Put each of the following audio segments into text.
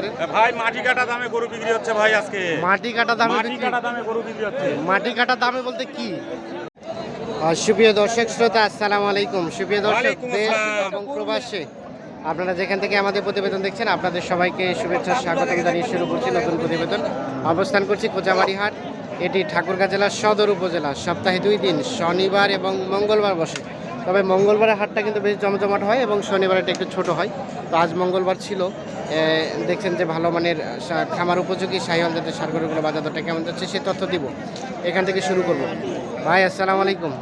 পারেন? ভাই মাটি কাটা দামে গরু বিক্রি হচ্ছে ভাই আজকে। মাটি কাটা দামে মাটি কাটা দামে গরু বিক্রি হচ্ছে। মাটি কাটা দামে বলতে কি? সুপ্রিয় দর্শক শ্রোতা আসসালামু আলাইকুম। সুপ্রিয় দর্শক দেশ এবং প্রবাসে আপনারা যেখান থেকে আমাদের প্রতিবেদন দেখছেন আপনাদের সবাইকে শুভেচ্ছা স্বাগত জানিয়ে শুরু করছি নতুন প্রতিবেদন। অবস্থান করছি কোচাবাড়ি হাট এটি ঠাকুরগাঁ জেলার সদর উপজেলা। সপ্তাহে দুই দিন শনিবার এবং মঙ্গলবার বসে। তবে মঙ্গলবারের হাটটা কিন্তু বেশ জমজমাট হয় এবং শনিবারটা একটু ছোট হয়। তো আজ মঙ্গলবার ছিল। দেখছেন যে ভালো মানের খামার উপযোগী সাহিওয়াল জাতের সারগরুগুলো বাজার দরটা কেমন যাচ্ছে সে তথ্য দিব। এখান থেকে শুরু করব। ভাই আসসালামু আলাইকুম।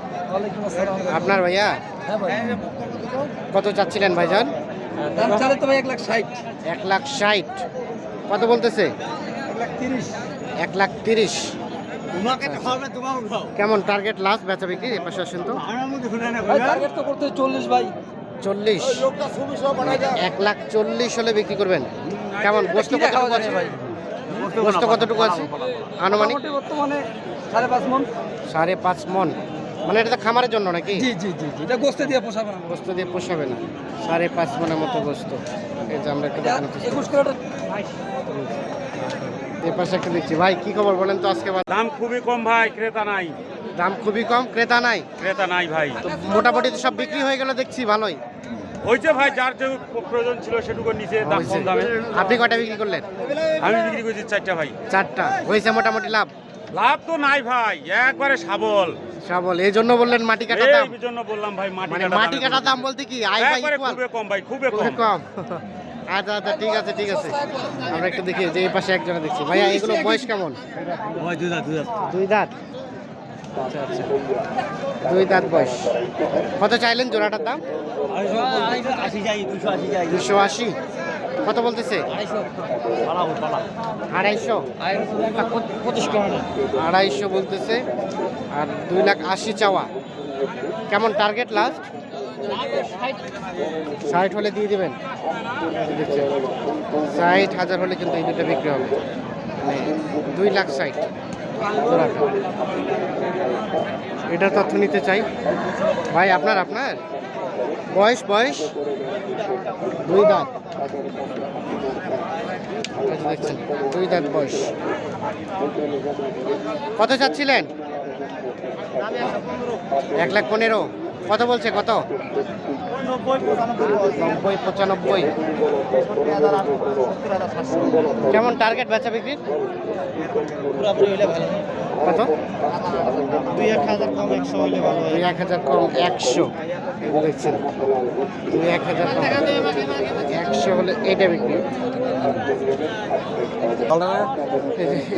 আপনার ভাইয়া? হ্যাঁ কত চাচ্ছিলেন ভাইজান? দাম চালে তো ভাই এক লাখ ষাট। এক লাখ ষাট। কত বলতেছে? এক লাখ তিরিশ। কেমন টার্গেট লাস্ট বেচা বিক্রি? এ পাশে আসেন তো। টার্গেট তো করতে চল্লিশ ভাই। চল্লিশ। এক লাখ চল্লিশ হলে বিক্রি করবেন। কেমন? গোস্ত খাওয়া কতটুকু আছে? ভাই। গোস্ত কতটুকু আছে? আনুমানিক? বর্তমানে সাড়ে পাঁচ মন। সাড়ে পাঁচ মন। মানে এটা তো খামারের জন্য নাকি? জি জি জি জি। এটা গোস্তে দিয়ে পোষাবে না। গোস্ত দিয়ে পোষাবে না। সাড়ে পাঁচ মনের মতো গোস্ত। এই যে আমরা একটু একুশ কিলোটা এ পাশে একটা দেখছি। ভাই কি খবর বলেন তো আজকে? দাম খুবই কম ভাই ক্রেতা নাই। দাম খুবই কম ক্রেতা নাই। ক্রেতা নাই ভাই। মোটামুটি তো সব বিক্রি হয়ে গেল দেখছি ভালোই। যে ভাই যার যে প্রয়োজন ছিল সেটুকু নিচে দাম কম দামে। আপনি কয়টা বিক্রি করলেন? আমি বিক্রি করছি চারটা ভাই। চারটা। হয়েছে মোটামুটি লাভ? লাভ তো নাই ভাই একবারে সাবল। সবল। এই জন্য বললেন মাটি কাটা দাম। এই জন্য বললাম ভাই মাটি মানে কাটা মাটি কাটা দাম বলতে কি আই ইকুয়াল খুবই কম ভাই খুবই খুবই কম। কম। আচ্ছা আচ্ছা ঠিক আছে ঠিক আছে। আমরা একটু দেখি যে এই পাশে একজনে দেখছি। ভাইয়া এগুলো বয়স কেমন? ভাই দুই দাঁত দুই দাঁত। দুই দাঁত। দুই দাঁত বয়স। কত চাইলেন জোড়াটার দাম? দুশো আশি। কত বলতেছে? আড়াইশো। আড়াইশো বলতেছে। আর দুই লাখ আশি চাওয়া। কেমন টার্গেট লাস্ট ষাট হলে দিয়ে দেবেন। ষাট হাজার হলে কিন্তু এই দুটো বিক্রি হবে। মানে দুই লাখ ষাট। জোড়াটা এটার তথ্য নিতে চাই। ভাই, আপনার আপনার? বয়স বয়স? দুই দাঁত। দেখছেন, দুই দাঁত বয়স। কত চাচ্ছিলেন? এক লাখ পনেরো। কত বলছে কত? নব্বই পঁচানব্বই কেমন টার্গেট বেচা ভালো কত দুই এক হাজার কম একশো ভালো দুই এক হাজার কম একশো। দেখছেন? দুই এক হাজার কম। একশো হলে এটা বিক্রি।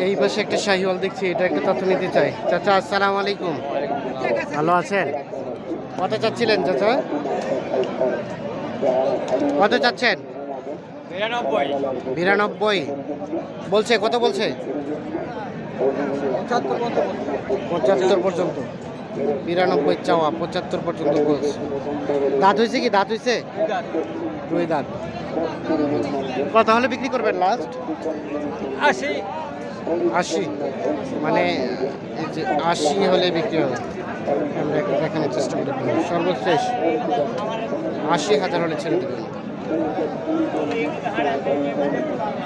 এই পাশে একটা শাহিওয়াল দেখছি এটা একটা তথ্য নিতে চাই। চাচা আসসালামু আলাইকুম। ভালো আছেন? কত চাচ্ছিলেন চাচা? কত চাচ্ছেন? বিরানব্বই। বলছে কত বলছে? পঁচাত্তর পর্যন্ত বিরানব্বই চাওয়া পঁচাত্তর পর্যন্ত বলছে দাঁত হয়েছে কি? দাঁত হয়েছে? দুই দাঁত। কত হলে বিক্রি করবেন লাস্ট আশি। আশি। মানে আশি হলে বিক্রি হবে। আমরা একটু দেখানোর চেষ্টা করি। সর্বশেষ আশি হাজার হলে ছেড়ে দেবেন।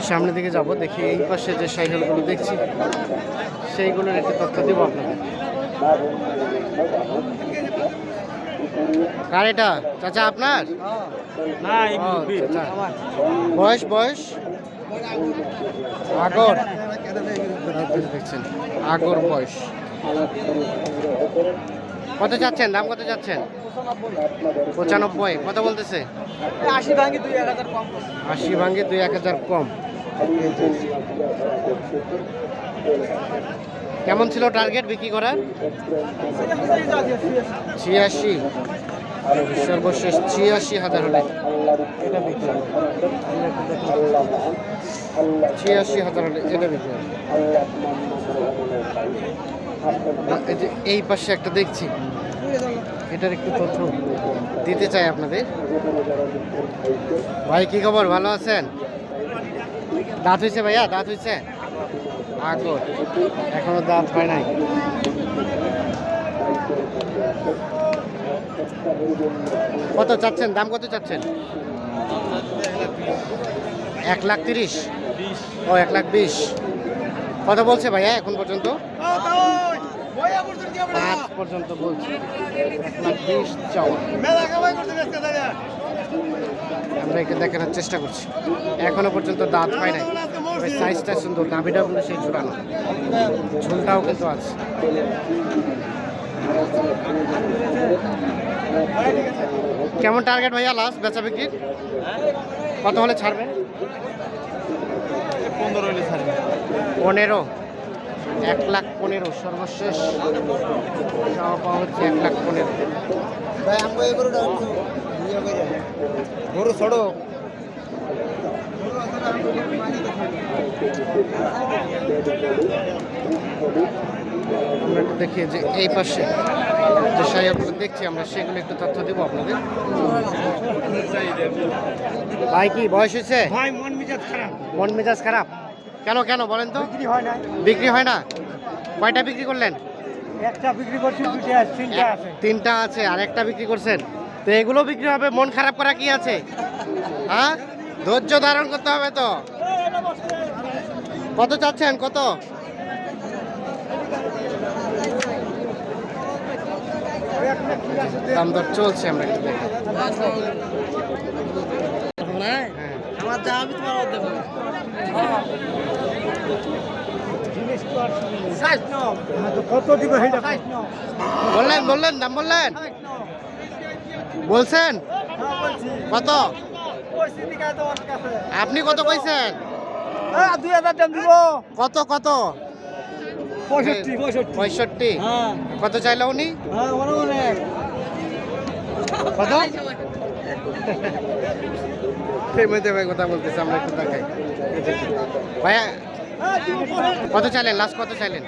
সামনের দিকে যাব দেখি এই পাশে যে সাইকেলগুলো দেখছি সেইগুলোর একটু তথ্য দেবো আপনাদের। কার এটা? চাচা আপনার। বয়স বয়স? আগর। দেখছেন আগর বয়স। কত যাচ্ছেন? দাম কত যাচ্ছেন? পঁচানব্বই। কত বলতেছে? আশি ভাঙি দুই এক হাজার কম আশি ভাঙ্গে দুই এক হাজার কম। কেমন ছিল টার্গেট বিক্রি করার? ছিয়াশি। সর্বশেষ ছিয়াশি হাজার হলে। এটা বিক্রি ছিয়াশি হাজার হলে এটা বিক্রি এই পাশে একটা দেখছি। এটার একটু তথ্য দিতে চাই আপনাদের। ভাই, কি খবর? ভালো আছেন? দাঁত হয়েছে ভাইয়া? দাঁত হয়েছে? আগর এখনও দাঁত হয় নাই। কত চাচ্ছেন? দাম কত চাচ্ছেন? এক লাখ তিরিশ? ও, এক লাখ বিশ। কত বলছে ভাইয়া এখন পর্যন্ত? পাঁচ পর্যন্ত বলছে। এক লাখ বিশ চাওয়া। আমরা একটু দেখানোর চেষ্টা করছি। এখনও পর্যন্ত দাঁত পাই নাই। সাইজটা সুন্দর নাভিটাও কিন্তু সেই ঝুলানো। ঝুলটাও কিন্তু আছে। কেমন টার্গেট ভাইয়া লাস্ট বেচা বিক্রির? কত হলে ছাড়বেন? পনেরো হলে ছাড়বে পনেরো? এক লাখ পনেরো সর্বশেষ। পাওয়া হচ্ছে এক লাখ পনেরো। গরুটা গরু ছড়ো আমরা একটু দেখি যে এই পাশে যে সাইয়াগুলো দেখছি আমরা সেগুলো একটু তথ্য দেবো আপনাদের। ভাই কি বয়স হয়েছে? ভাই মন মিজাজ খারাপ। মন মেজাজ খারাপ? কেন কেন বলেন তো। বিক্রি হয় না। বিক্রি হয় না? কয়টা বিক্রি করলেন? একটা বিক্রি করছি দুইটা তিনটা আছে। তিনটা আছে আর একটা বিক্রি করছেন। তো এগুলো বিক্রি হবে মন খারাপ করা কি আছে? হ্যাঁ? ধৈর্য ধারণ করতে হবে তো। কত চাচ্ছেন কত? দাম দর চলছে আমরা একটু। আমার যা আমি তোমার মধ্যে কত দিব বললেন বললেন দাম বললেন। বলছেন? কত? আপনি কত কইছেন? দুই হাজার দাম দিব। কত কত? পঁয়ষট্টি পঁয়ষট্টি। পঁয়ষট্টি? হ্যাঁ। কত চাইলো উনি? হ্যাঁ কত? থেমে থেমে কথা বলতেছে আমরা একটু দেখাই। ভাইয়া কত চাইলেন? লাস্ট কত চাইলেন?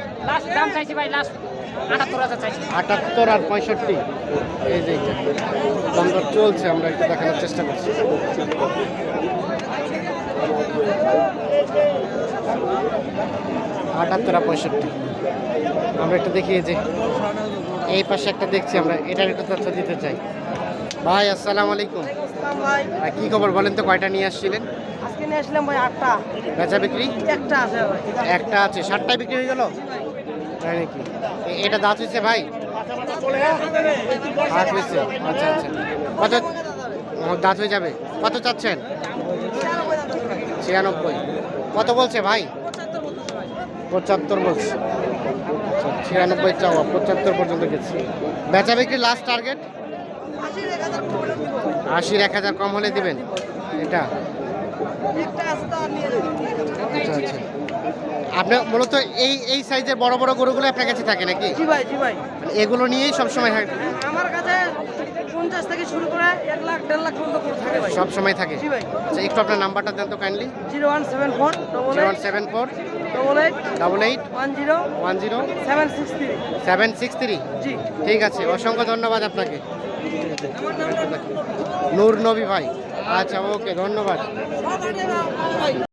দাম চাইছি ভাই লাস্ট আটাত্তর আর পঁয়ষট্টি। এই যে এইটা। দাম চলছে আমরা একটু দেখানোর চেষ্টা করছি। আটাত্তর আর পঁয়ষট্টি। আমরা একটা দেখি যে এই পাশে একটা দেখছি আমরা এটার একটু তথ্য দিতে চাই। ভাই আসসালামু আলাইকুম। কি খবর বলেন তো কয়টা নিয়ে আসছিলেন? আজকে নিয়ে আসলাম ভাই আটটা। বেচা বিক্রি? একটা আছে ভাই। একটা আছে। ষাটটায় বিক্রি হয়ে গেল? তাই নাকি? এটা দাঁত হয়েছে ভাই? হাত হয়েছে? আচ্ছা আচ্ছা। কত? দাঁত হয়ে যাবে। কত চাচ্ছেন? ছিয়ানব্বই। কত বলছে ভাই? পঁচাত্তর বলছে। ছিয়ানব্বই চাওয়া পঁচাত্তর পর্যন্ত গেছে। বেচা বিক্রি লাস্ট টার্গেট আশির এক হাজার কম হলে দিবেন। এটা? আচ্ছা আচ্ছা। আপনার মূলত এই এই সাইজের বড় বড় গরুগুলো আপনার কাছে থাকে নাকি? মানে এগুলো নিয়েই সবসময় পঞ্চাশ থেকে শুরু করে এক লাখ দেড় লাখ পর্যন্ত থাকে ভাই। সব সময় থাকে। জি ভাই। আচ্ছা একটু আপনার নাম্বারটা দেন তো kindly zero one seven four zero one seven four double eight double eight one zero one zero seven six three. Seven six three. জি। ঠিক আছে অসংখ্য ধন্যবাদ আপনাকে। নূর নবী ভাই। আচ্ছা ওকে ধন্যবাদ।